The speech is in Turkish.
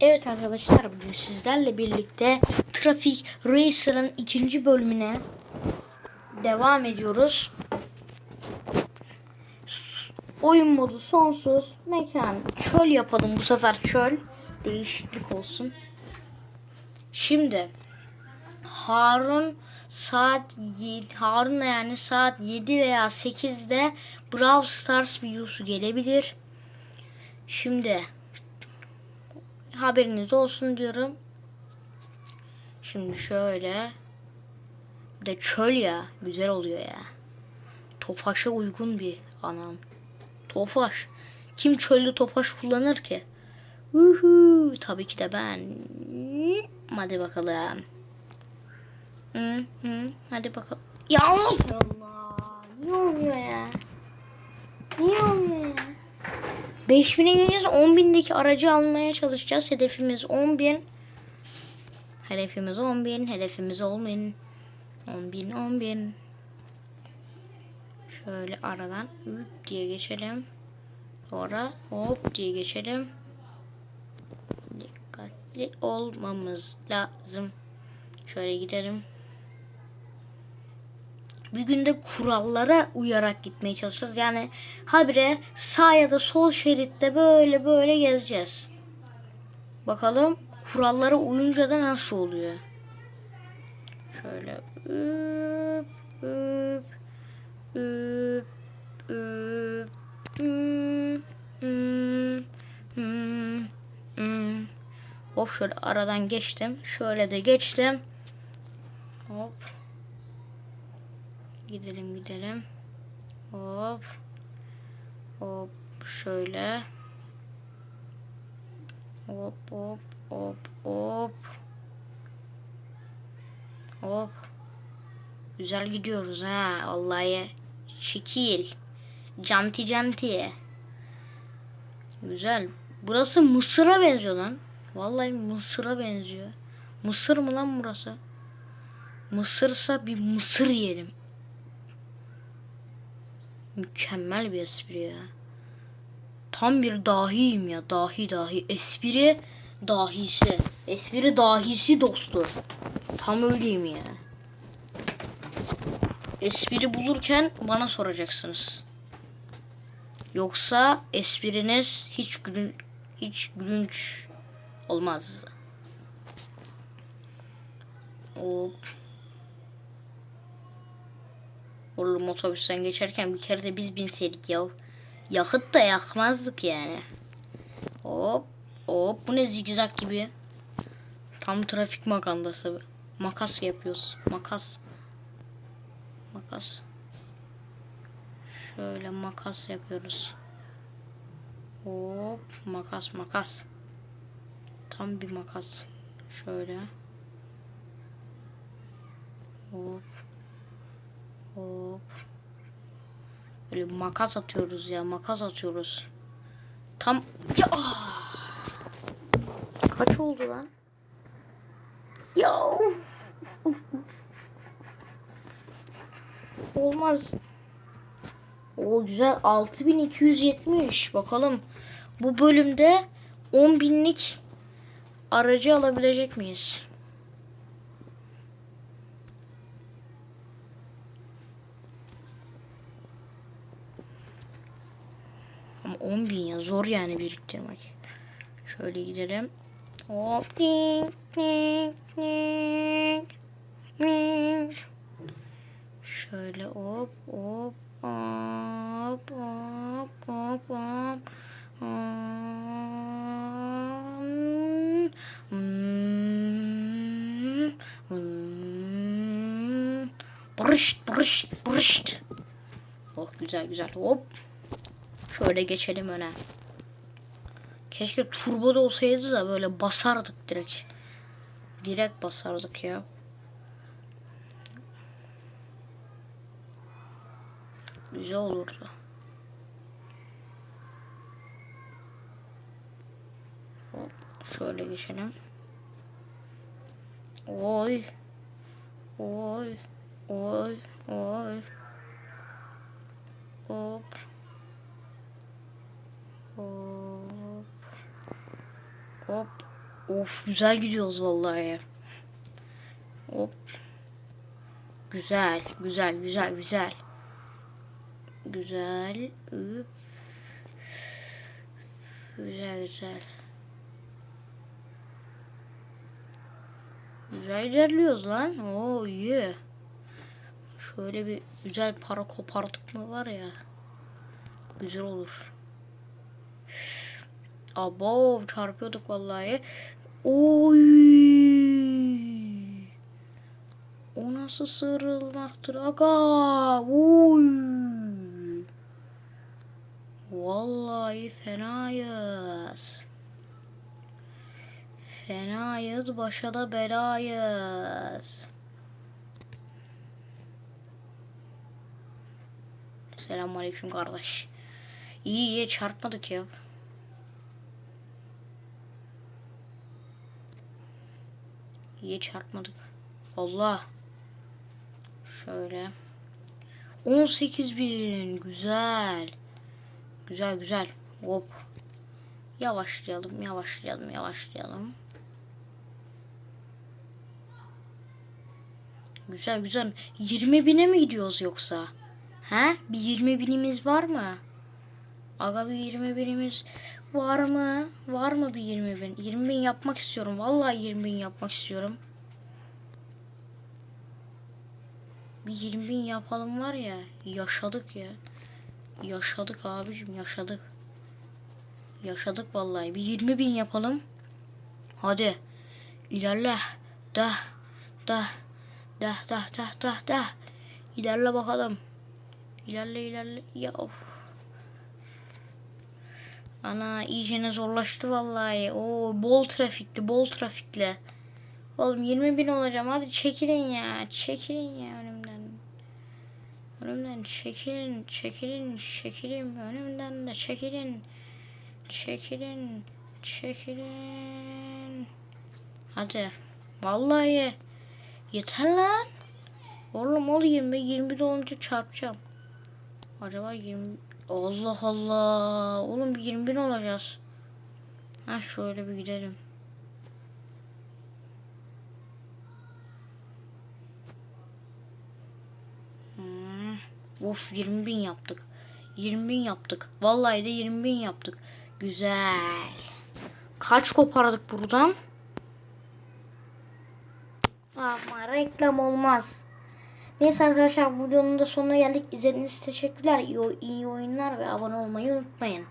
Evet arkadaşlar bugün sizlerle birlikte Trafik Racer'ın ikinci bölümüne devam ediyoruz. Oyun modu sonsuz mekan çöl yapalım bu sefer çöl değişiklik olsun. Şimdi Harun saat 7 Harun'la yani saat 7 veya 8'de Brawl Stars videosu gelebilir. Şimdi haberiniz olsun diyorum. Şimdi şöyle bir de çöl ya güzel oluyor ya. Tofaş'a uygun bir anan. Tofaş. Kim çölde tofaş kullanır ki? Uhu, tabii ki de ben. Hadi bakalım. Hı, hı, hadi bakalım. Ya Allah. Niye olmuyor ya? Niye olmuyor ya? 5000'e ineceğiz. 10.000'deki aracı almaya çalışacağız. Hedefimiz 10.000. Hedefimiz 10.000. Hedefimiz 10.000. 10.000 10.000. Şöyle aradan hop diye geçelim. Sonra hop diye geçelim. Dikkatli olmamız lazım. Şöyle gidelim. Bir günde kurallara uyarak gitmeye çalışacağız. Yani habire sağ ya da sol şeritte böyle böyle gezeceğiz. Bakalım kurallara uyunca da nasıl oluyor. Şöyle üp, üp, üp, üp, hmm, hmm, hmm, hmm. Hop şöyle aradan geçtim. Şöyle de geçtim. Hop. Gidelim gidelim. Hop. Hop şöyle. Hop hop hop hop. Hop. Güzel gidiyoruz ha. Vallahi şekil. Canti canti. Güzel. Burası Mısır'a benziyor lan. Vallahi Mısır'a benziyor. Mısır mı lan burası? Mısırsa bir mısır yiyelim. Mükemmel bir espri ya. Tam bir dahiyim ya. Dahi dahi. Espri dahisi. Espri dahisi dostu. Tam öyleyim ya. Espri bulurken bana soracaksınız. Yoksa espriniz hiç gülün hiç gülünç olmaz. Hop. Oğlum otobüsten geçerken bir kere de biz binseydik ya. Yakıt da yakmazdık yani. Hop hop bu ne zigzag gibi. Tam trafik makandası. Makas yapıyoruz. Makas. Makas. Şöyle makas yapıyoruz. Hop makas makas. Tam bir makas. Şöyle. Hop. Hop. Böyle makas atıyoruz ya. Makas atıyoruz. Tam ya. ah! Kaç oldu lan? Ya. Olmaz. O güzel 6270. Bakalım bu bölümde 10 binlik aracı alabilecek miyiz? Ama 10 bin ya zor yani biriktirmek. Şöyle gidelim. Hop ding ding ding ding. Şöyle hop hop hop hop hop hop. Hmm, hmm, hmm. Brışt brışt brışt. Oh güzel güzel hop. Şöyle geçelim öne. Keşke turbo da olsaydı da böyle basardık direkt. Direkt basardık ya. Güzel olurdu. Şöyle geçelim. Oy. Oy. Oy. Oy. Hop. Hop. Of güzel gidiyoruz vallahi. Hop. Güzel, güzel, güzel, güzel. Güzel. Üf. Güzel, güzel. Güzel ilerliyoruz lan. Oo iyi. Şöyle bir güzel para kopardık mı var ya. Güzel olur. Abo çarpıyorduk vallahi. Oy. O nasıl sığırılmaktır aga? Oy. Vallahi fenayız. Fenayız başa da belayız. Selamünaleyküm kardeş. İyi iyi çarpmadık ya. İyi çarpmadık. Allah. Şöyle. 18 bin. Güzel. Güzel güzel. Hop. Yavaşlayalım, yavaşlayalım, yavaşlayalım. Güzel güzel. 20 bine mi gidiyoruz yoksa? He? Bir 20 binimiz var mı? Aga bir 20 binimiz var mı? Var mı bir 20 bin? 20 bin yapmak istiyorum. Vallahi 20 bin yapmak istiyorum. Bir 20 bin yapalım var ya. Yaşadık ya. Yaşadık abicim yaşadık. Yaşadık vallahi. Bir 20 bin yapalım. Hadi. İlerle. Da. Da. Da da da da da. İlerle bakalım. İlerle ilerle. Ya of. Ana iyicene zorlaştı vallahi. O bol trafikli bol trafikli. Oğlum 20 bin olacağım. Hadi çekilin ya. Çekilin ya önümden. Önümden çekilin. Çekilin. Çekilin. Önümden de çekilin. Çekilin. Çekilin. Hadi. Vallahi. Yeter lan. Oğlum ol 20. 20 de olunca çarpacağım. Acaba 20... Allah Allah. Oğlum bir 20 bin olacağız. Ha şöyle bir gidelim. Hmm. Of 20 bin yaptık. 20 bin yaptık. Vallahi de 20 bin yaptık. Güzel. Kaç kopardık buradan? Ama reklam olmaz. Neyse arkadaşlar videonun da sonuna geldik. İzlediğiniz teşekkürler. İyi, iyi oyunlar ve abone olmayı unutmayın.